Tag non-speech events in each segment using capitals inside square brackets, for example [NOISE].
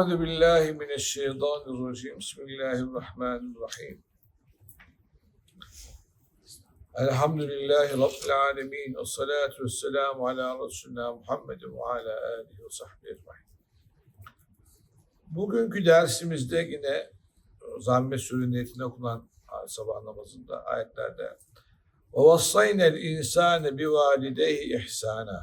أعوذ بالله من الشيطان الرجيم بسم الله الرحمن الرحيم الحمد لله رب العالمين والصلاة والسلام على رسولنا Muhammed ve ala alihi ve sahbihi ecmaîn. Bugünkü dersimizde yine zamme sure niyetine okunan sabah namazında ayetlerde وَوَصَّيْنَا الْاِنْسَانَ بِوَالِدَيْهِ اِحْسَانًا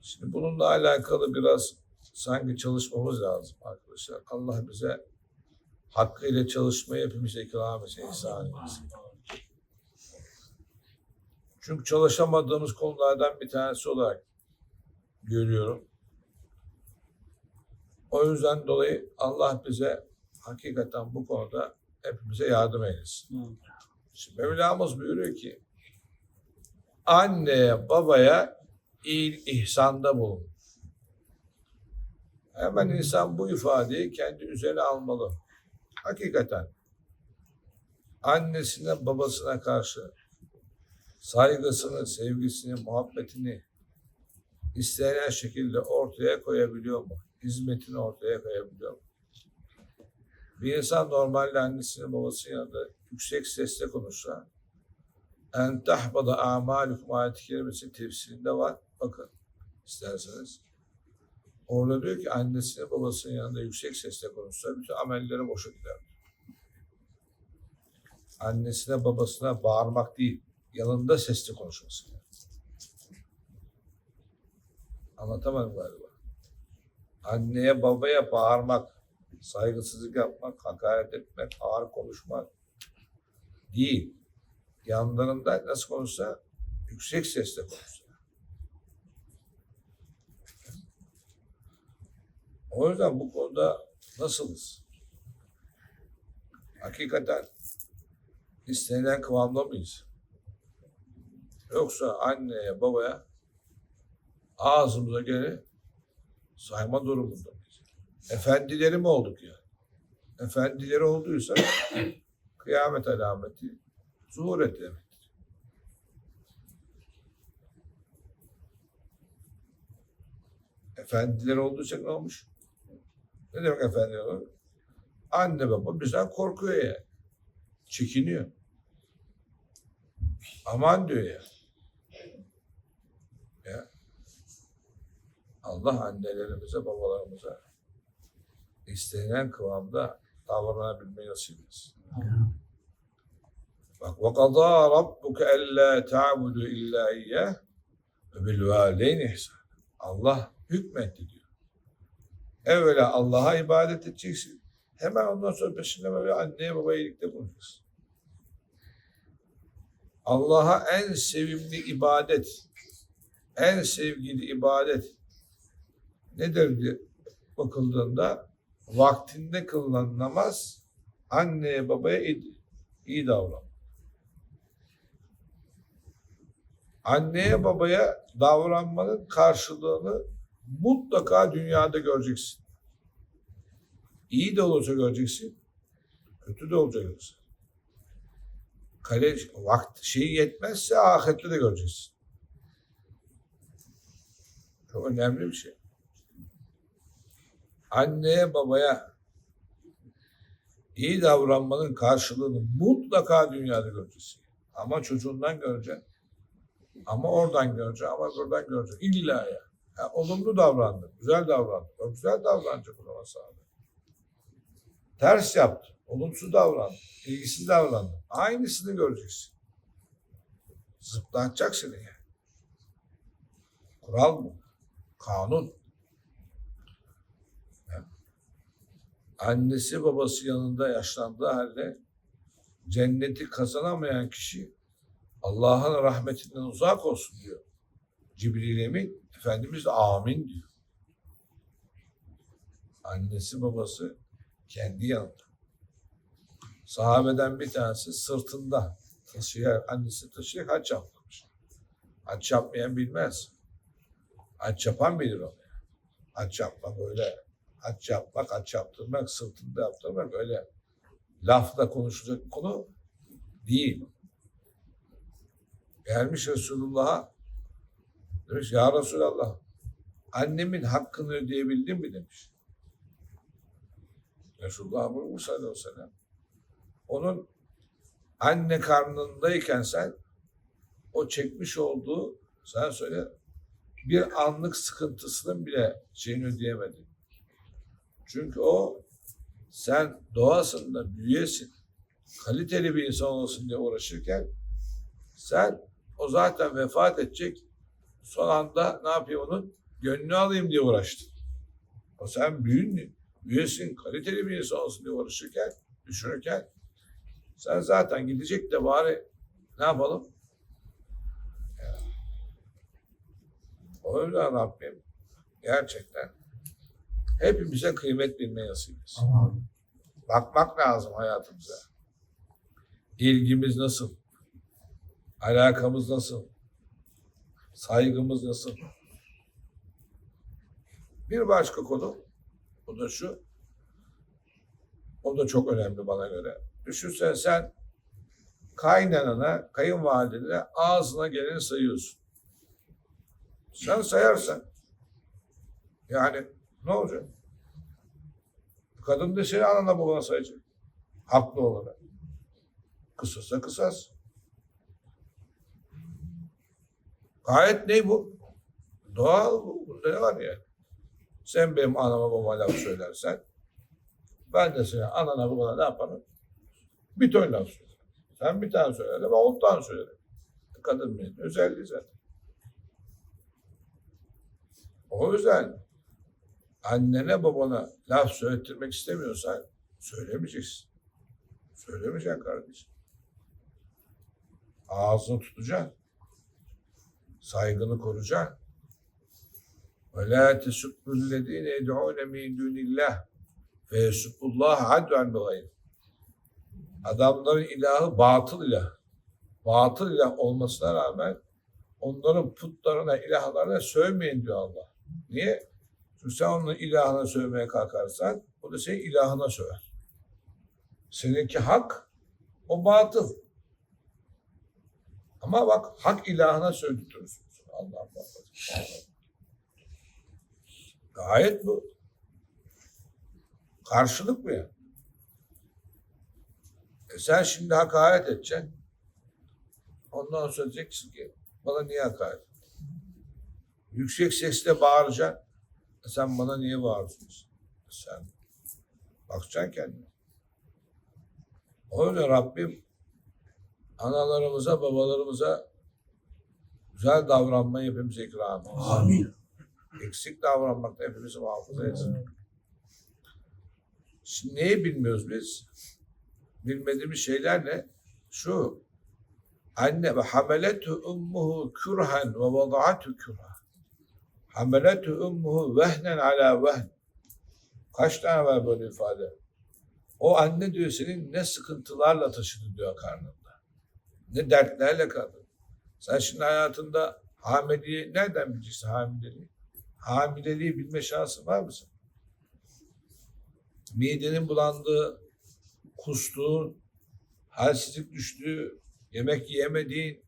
Şimdi bununla alakalı biraz sanki çalışmamız lazım arkadaşlar. Allah bize hakkıyla çalışmayı hepimize ikram etsin, ihsan etsin. Çünkü çalışamadığımız konulardan bir tanesi olarak görüyorum. O yüzden dolayı Allah bize hakikaten bu konuda hepimize yardım eylesin. Şimdi Mevlamız buyuruyor ki anneye babaya iyi ihsanda bulun. Hemen insan bu ifadeyi kendi üzerine almalı. Hakikaten annesine babasına karşı saygısını, sevgisini, muhabbetini istenen şekilde ortaya koyabiliyor mu? Hizmetini ortaya koyabiliyor mu? Bir insan normalde annesinin babasının yanında yüksek sesle konuşsa en tahbada amalukum ayet-i kerimesinin tefsirinde var. Bakın isterseniz. Orada diyor ki annesinin babasının yanında yüksek sesle konuşsa bütün amelleri boşa gider. Annesine babasına bağırmak değil, yanında sesli konuşması. Anlatamadım galiba. Anneye babaya bağırmak, saygısızlık yapmak, hakaret etmek, ağır konuşmak değil. Yanlarında nasıl konuşsa yüksek sesle konuşsa. O yüzden bu konuda nasılız? Hakikaten istenilen kıvamda mıyız? Yoksa anneye, babaya ağzımıza geleni sayma durumunda mıyız? Efendileri mi olduk yani? Efendileri olduysa [COUGHS] kıyamet alameti zuhur et demektir. Efendiler olduysa ne olmuş? Ne demek efendiler olur? Anne baba bizden korkuyor ya. Çekiniyor. Aman diyor ya. Ya. Allah annelerimize, babalarımıza istenilen kıvamda davranabilmeyi nasip etsin. Bak وَقَضَى رَبُّكَ أَلَّا تَعْبُدُوا إِلَّا إِيَّهِ وَبِالْوَالِدَيْنِ إِحْسَانًا Allah hükmetti diyor. Evvela Allah'a ibadet edeceksin. Hemen ondan sonra peşinde böyle anneye babaya iyilikte bulunacaksın. Allah'a en sevimli ibadet, en sevgili ibadet nedir diye bakıldığında vaktinde kılınan namaz anneye babaya iyi, iyi davran. Anneye babaya davranmanın karşılığını mutlaka dünyada göreceksin. İyi de olursa göreceksin, kötü de olacak göreceksin. Kale, vakti şeyi yetmezse ahirette de göreceksin. Çok önemli bir şey. Anneye babaya iyi davranmanın karşılığını mutlaka dünyada göreceksin. Ama çocuğundan göreceksin. Ama oradan göreceksin, ama buradan göreceksin. İlla ya. Ya olumlu davrandı, güzel davrandı. O güzel davranacak o zaman sana. Ters yaptı, olumsuz davrandı, ilgisiz davrandı. Aynısını göreceksin. Zıplatacak seni yani. Kural mı? Kanun. Yani annesi babası yanında yaşlandığı halde cenneti kazanamayan kişi Allah'ın rahmetinden uzak olsun diyor. Cibril Emin, Efendimiz de amin diyor. Annesi babası kendi yanında. Sahabeden bir tanesi sırtında taşıyarak, annesi taşıyarak haç yaptırmış. Haç yapmayan bilmez. Haç yapan bilir onu. Haç yapmak öyle. Haç yapmak, haç yaptırmak, sırtında yaptırmak öyle lafla konuşulacak konu değil. Gelmiş Resulullah'a demiş ya Resulallah annemin hakkını ödeyebildim mi demiş. Resulullah buyurmuş sallallahu aleyhi ve. Onun anne karnındayken sen o çekmiş olduğu sen söyle bir anlık sıkıntısının bile şeyini ödeyemedin. Çünkü o sen doğasında büyüyesin, kaliteli bir insan olasın diye uğraşırken sen o zaten vefat edecek son anda ne yapayım onun? Gönlünü alayım diye uğraştın. O sen büyün, büyüyesin, kaliteli bir insan olsun diye uğraşırken, düşünürken sen zaten gidecek de bari ne yapalım? Ya. O yüzden Rabbim gerçekten hepimize kıymet bilmeyi nasip etsin. Bakmak lazım hayatımıza. İlgimiz nasıl? Alakamız nasıl? Saygımız nasıl? Bir başka konu, o da şu, o da çok önemli bana göre. Düşünsene sen kaynanana, kayınvalidene ağzına geleni sayıyorsun. Sen sayarsan, yani ne olacak? Kadın da seni anana babana sayacak. Haklı olarak. Kısasa kısas. Gayet ne bu? Doğal bu. Bunda ne var ya? Sen benim anama babama laf söylersen ben de senin anana babana ne yaparım? Bir ton laf söylerim. Sen bir tane söylersin, ben on tane söylerim. Kadın benim özelliği zaten. O yüzden annene babana laf söylettirmek istemiyorsan söylemeyeceksin. Söylemeyeceksin kardeşim. Ağzını tutacaksın. Saygını koruyacaksın. Ve la tesubbüllezine yed'ûne min dûnillah fe yesubbullâhe adven bi Adamların ilahı batıl ilah. Batıl ilah olmasına rağmen onların putlarına, ilahlarına sövmeyin diyor Allah. Niye? Çünkü sen onun ilahına sövmeye kalkarsan o da senin ilahına söver. Seninki hak, o batıl. Ama bak hak ilahına sövdürtürsün. Allah muhafaza. Gayet bu. Karşılık bu ya. E sen şimdi hakaret edeceksin. Ondan sonra diyeceksin ki bana niye hakaret? Yüksek sesle bağıracaksın. E sen bana niye bağırıyorsun? E sen bakacaksın kendine. Yüzden Rabbim analarımıza, babalarımıza güzel davranmayı hepimize ikram etsin. Amin. Eksik davranmakta hepimizi muhafaza etsin. Şimdi neyi bilmiyoruz biz? Bilmediğimiz şeyler ne? Şu. Anne ve hameletü ummuhu kürhen ve vada'atü kürhen. Hameletü ummuhu vehnen ala vehn. Kaç tane var böyle ifade? O anne diyor senin ne sıkıntılarla taşıdı diyor karnında. Ne dertlerle kaldı. Sen şimdi hayatında hamileliği nereden bileceksin hamileliği? Hamileliği bilme şansın var mısın? Midenin bulandığı, kustuğun, halsizlik düştüğü, yemek yiyemediğin,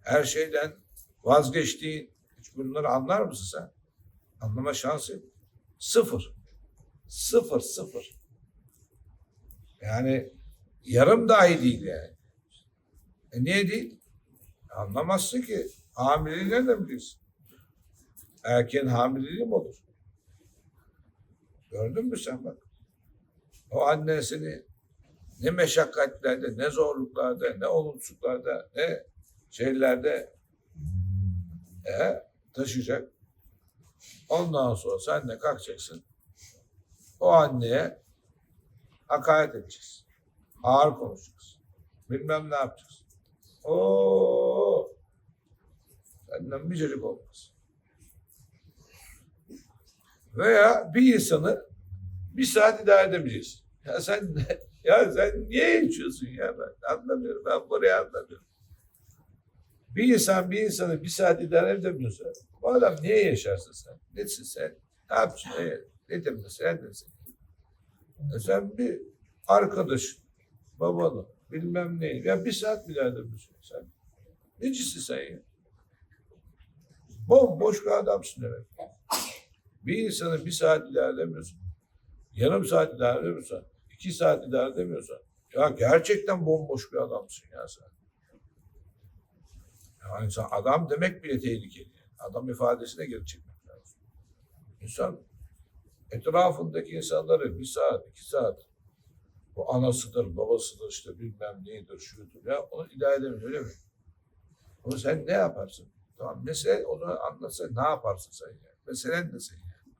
her şeyden vazgeçtiğin, hiç bunları anlar mısın sen? Anlama şansı yok. Sıfır. Sıfır, sıfır. Yani yarım dahi değil yani. E niye değil? Anlamazsın ki. Hamileliği nereden bilirsin? Erkeğin hamileliği mi olur? Gördün mü sen bak? O annen seni ne meşakkatlerde, ne zorluklarda, ne olumsuzluklarda, ne şeylerde e, taşıyacak. Ondan sonra sen de kalkacaksın. O anneye hakaret edeceksin. Ağır konuşacaksın. Bilmem ne yapacaksın. Oo, senden bir çocuk olmaz. Veya bir insanı bir saat idare edemeyeceksin. Ya sen [LAUGHS] ya sen niye içiyorsun ya ben anlamıyorum. Ben burayı anlamıyorum. Bir insan bir insanı bir saat idare edemiyorsa bu adam niye yaşarsın sen? Nesin sen? Ne yapacaksın? Ne, ne demesi? Ne desin? E sen bir arkadaş, babanı, bilmem neyi. Ya bir saat bile edemiyorsun sen. Necisin sen ya? Bomboş bir adamsın demek. Bir insanı bir saat ilerlemiyorsun. Yarım saat ilerlemiyorsan iki saat idare edemiyorsan ya gerçekten bomboş bir adamsın ya sen. Yani sen adam demek bile tehlikeli. Adam ifadesine geri çekmek lazım. İnsan etrafındaki insanları bir saat, iki saat bu anasıdır, babasıdır, işte bilmem neydir, şudur ya onu idare edemiyor öyle mi? Onu sen ne yaparsın? Tamam mesele onu anlatsa ne yaparsın sen yani? Meselen ne sen yani?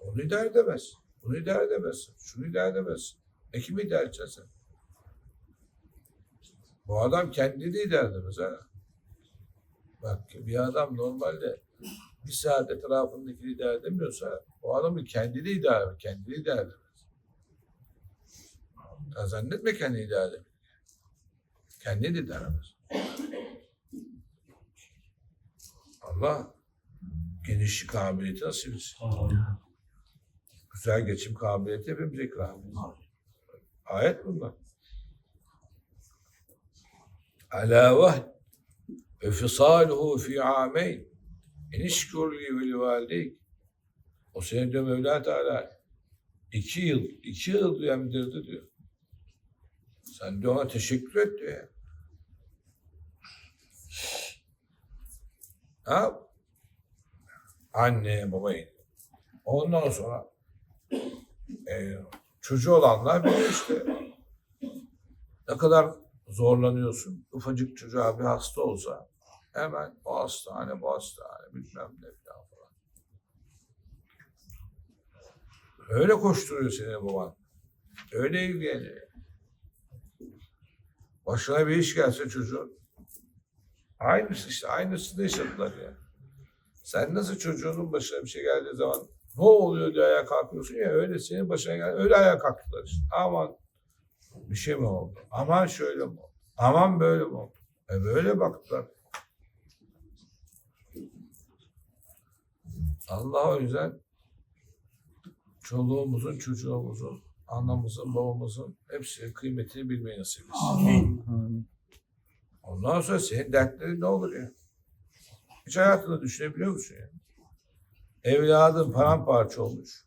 Onu idare edemez. Bunu idare edemezsin. Şunu idare edemezsin. E kimi idare edeceksin? Bu adam kendini idare edemez ha. Bak bir adam normalde bir saat etrafındakini idare edemiyorsa o adamın kendini idare. Kendini idare edemez. Ya zannetme kendini idare edemez. Kendini de idare edemez. Allah geniş kabiliyeti nasip etsin. Güzel geçim kabiliyeti hepimize ikram etsin. Ayet bunlar. Ala vah ve fisaluhu fi ameyn enişkur li ve li valideyk o seni diyor Mevla Teala iki yıl, iki yıl diyor emdirdi diyor. Sen de ona teşekkür et diyor. Ha? Anne, babaya. Ondan sonra e, çocuğu olanlar biliyor işte. Ne kadar zorlanıyorsun. Ufacık çocuğa bir hasta olsa hemen o hastane, bu hastane bilmem ne falan falan. Öyle koşturuyor seni baban. Öyle ilgileniyor. Başına bir iş gelse çocuğun. Aynısı işte, aynısını yaşadılar ya. Sen nasıl çocuğunun başına bir şey geldiği zaman ne oluyor diye ayağa kalkıyorsun ya öyle senin başına gel öyle ayağa kalktılar işte. Aman bir şey mi oldu? Aman şöyle mi oldu? Aman böyle mi oldu? E böyle baktılar. Allah o yüzden çoluğumuzun, çocuğumuzun, anamızın, babamızın hepsi kıymetini bilmeyi nasip etsin. Amin. Ondan sonra senin dertlerin ne olur ya? Hiç hayatını düşünebiliyor musun ya? Evladın paramparça olmuş.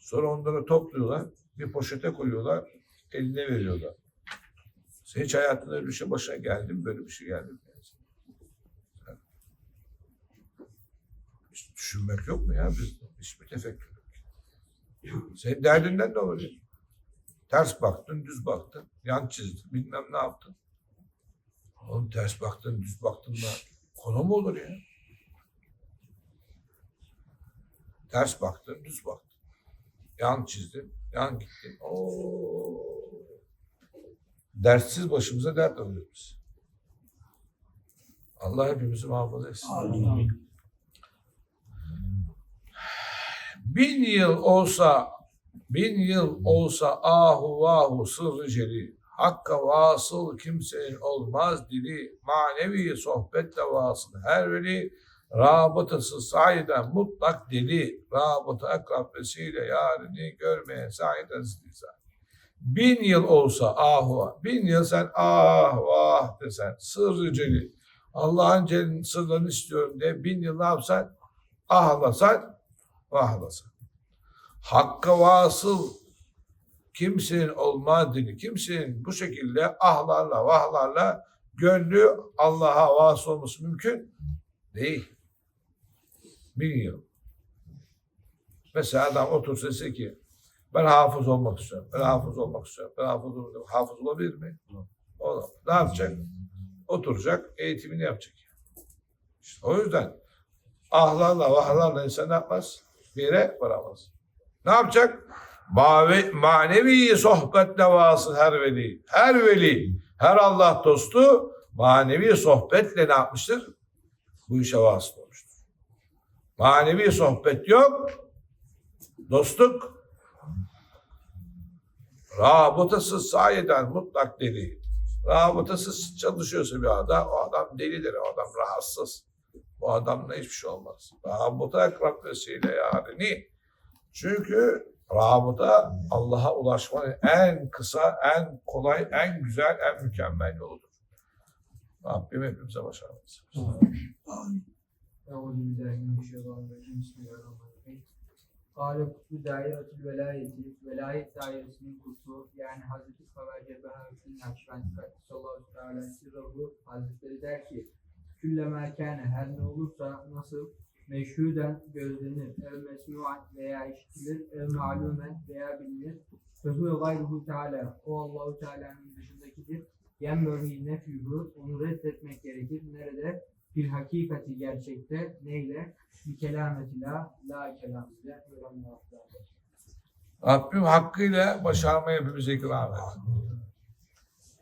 Sonra onları topluyorlar, bir poşete koyuyorlar, eline veriyorlar. Sen hiç hayatında öyle bir şey başına geldi mi? Böyle bir şey geldi mi? Hiç düşünmek yok mu ya bizde? Hiçbir tefekkür yok. Senin derdinden olur ya? Ters baktın, düz baktın, yan çizdin, bilmem ne yaptın. Oğlum ters baktın, düz baktın da konu mu olur ya? Ters baktın, düz baktın. Yan çizdin, yan gittin. Oo. Dertsiz başımıza dert alıyoruz. Allah hepimizi muhafaza etsin. Amin. Bin yıl olsa, bin yıl olsa ahu vahu sırrı celi. Hakka vasıl kimsenin olmaz dili. Manevi sohbetle vasıl her veli. Rabıtası sahiden mutlak dili. Rabıtı akrabesiyle yarini görmeye sahiden zilizan. Bin yıl olsa ahu. Bin yıl sen ah vah desen. Sırrı celi. Allah'ın celin sırlarını istiyorum diye bin yıl ne yapsan? Ahlasan vahlasan. Hakka vasıl kimsenin dili, kimsenin bu şekilde ahlarla, vahlarla gönlü Allah'a vasıl olması mümkün değil. Yıl. Mesela adam otursa dese ki ben hafız olmak istiyorum, ben hafız olmak istiyorum, ben hafız olmak istiyorum. Hafız olabilir mi? Olamaz. Ne yapacak? Oturacak, eğitimini yapacak. İşte o yüzden ahlarla, vahlarla insan yapmaz? Bir yere varamaz. Ne yapacak? Manevi sohbetle vasıl her veli. Her veli, her Allah dostu manevi sohbetle ne yapmıştır? Bu işe vasıl olmuştur. Manevi sohbet yok, dostluk, rabıtasız sayeden mutlak deli. Rabıtasız çalışıyorsa bir adam, o adam delidir, o adam rahatsız. Adamla hiçbir şey olmaz. Rabıta akrabesiyle yani. Çünkü rabıta Allah'a ulaşmanın en kısa, en kolay, en güzel, en mükemmel yoludur. Rabbim hepimize başarılı. Kale kutlu dairetül velayeti, velayet dairesinin kutlu, yani Hazreti Kavacı Behavettin Nakşibendi Kadisi Allah'u Teala'nın sırrı kâne her ne olursa nasıl meşhuden gözlenir, ev mesmuan veya işitilir, ev malumen veya bilinir. Fehü gayruhu teala, o Allahu Teala'nın dışındakidir. Yenbörhi nefyuhu, onu reddetmek gerekir. Nerede? Bir hakikati gerçekte, neyle? Bir kelameti la, la kelam ile. Rabbim hakkıyla başarmayı hepimize ikram et.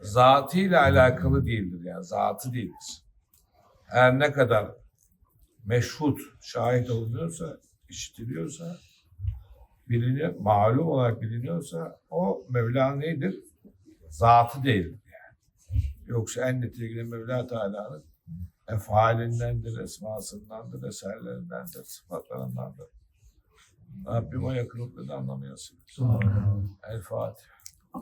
Zatıyla alakalı değildir yani zatı değildir. Her ne kadar meşhut, şahit olunuyorsa, işitiliyorsa, biliniyor, malum olarak biliniyorsa o Mevla nedir? Zatı değildir yani. Yoksa en nitelikli Mevla Teala'nın efalindendir, esmasındandır, eserlerindendir, sıfatlarındandır. Rabbim o yakınlıkları anlamayasın. El Fatiha.